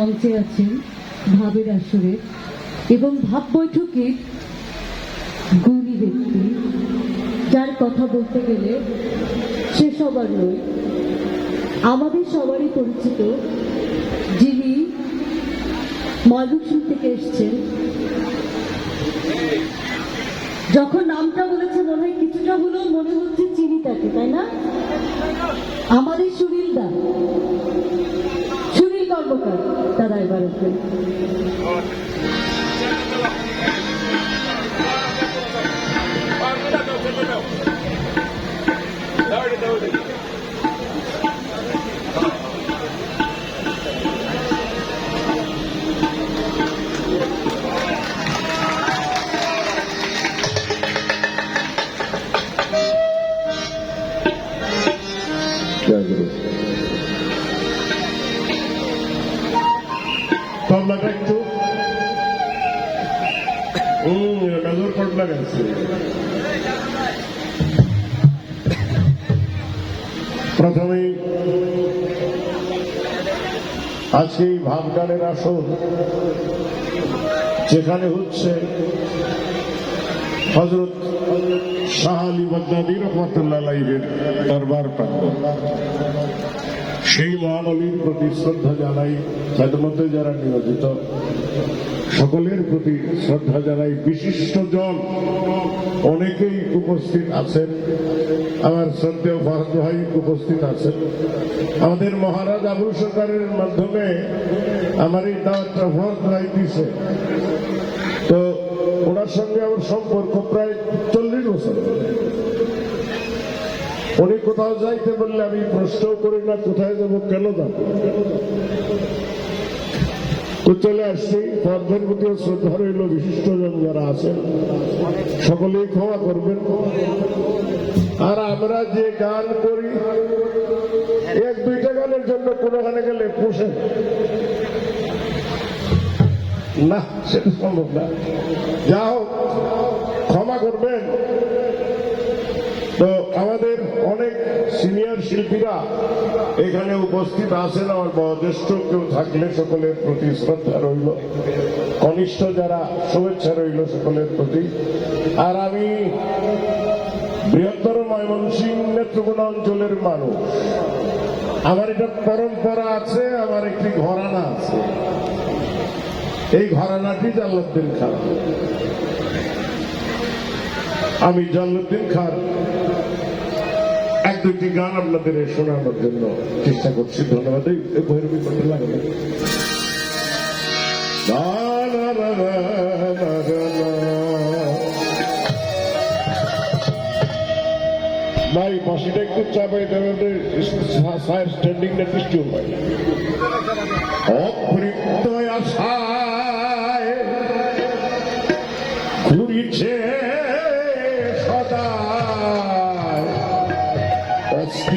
মঞ্চে আছেন ভাবের আসরে এবং ভাব বৈঠকের গুণী ব্যক্তি। যার কথা বলতে গেলে সে সবার নয়, আমাদের সবারই পরিচিত যিনি ময়মনসিংহ থেকে এসছেন। যখন নামটা বলেছে মনে হয় কিছুটা হলেও মনে হচ্ছে চিনি তাকে, তাই না? আমাদের সুনীল দা সুনীল কর্মকার তারা প্রথমেই আজকে এই ভাবগানের আসর, যেখানে হচ্ছে হজরত শাহ রহমতুল্লাহ আলাইহির দরবার প্রাঙ্গণ। সেই মহানলীর প্রতি শ্রদ্ধা জানাই খেদমতে যারা নিয়োজিত সকলের প্রতি শ্রদ্ধা জানাই বিশিষ্ট জন। অনেকেই উপস্থিত আছেন। আমার শ্রদ্ধেয় ফারুক ভাই উপস্থিত আছেন। আমাদের মহারাজ আবুল সরকারের মাধ্যমে আমার এই দাওয়াতটা ফারুক ভাই দিছে। তো ওনার সঙ্গে আমার সম্পর্ক প্রায় চল্লিশ বছর। উনি কোথাও যাইতে বললে আমি প্রশ্ন করি না, কোথায় যাব, কেন যাব? তো চলে আসছি। পদ্মের প্রতি শ্রদ্ধা রইল বিশিষ্টজন যারা আছেন, সকলেই ক্ষমা করবেন। আর আমরা যে গান করি, এক দুইটা গানের জন্য কোনোখানে গেলে পোষে। না সেটা সম্ভব না। যা হোক, ক্ষমা করবেন। তো আমাদের অনেক সিনিয়র শিল্পীরা এখানে উপস্থিত আছেন। আমার বয়োজ্যেষ্ঠ কেউ থাকলে সকলের প্রতি শ্রদ্ধা রইল। কনিষ্ঠ যারা, শুভেচ্ছা রইল সকলের প্রতি। আর আমি বৃহত্তর ময়মনসিং নেত্রকোনা অঞ্চলের মানুষ। আমার এটা পরম্পরা আছে, আমার একটি ঘরানা আছে। এই ঘরানাটি জাল্লুদ্দিন খান। আমি জাল্লুদ্দিন খান দুটি গান আপনাদের শোনানোর জন্য চেষ্টা করছি। ধন্যবাদ। এই করতে লাগবে। ভাই বাসিটা একটু চাপাই দেবে সায়ের আশায় ঘুরিছে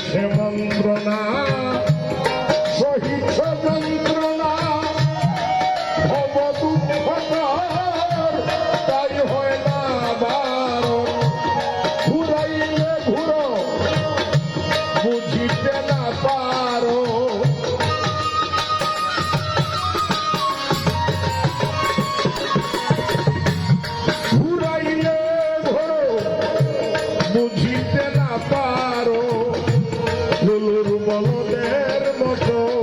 সে মন্ত্রণা সহিত যন্ত্রণা ভব দুঃখকর তাই হয় না বারণ। ঘুরাইলে ঘুরো, বুঝিতে না পারো। termos dois.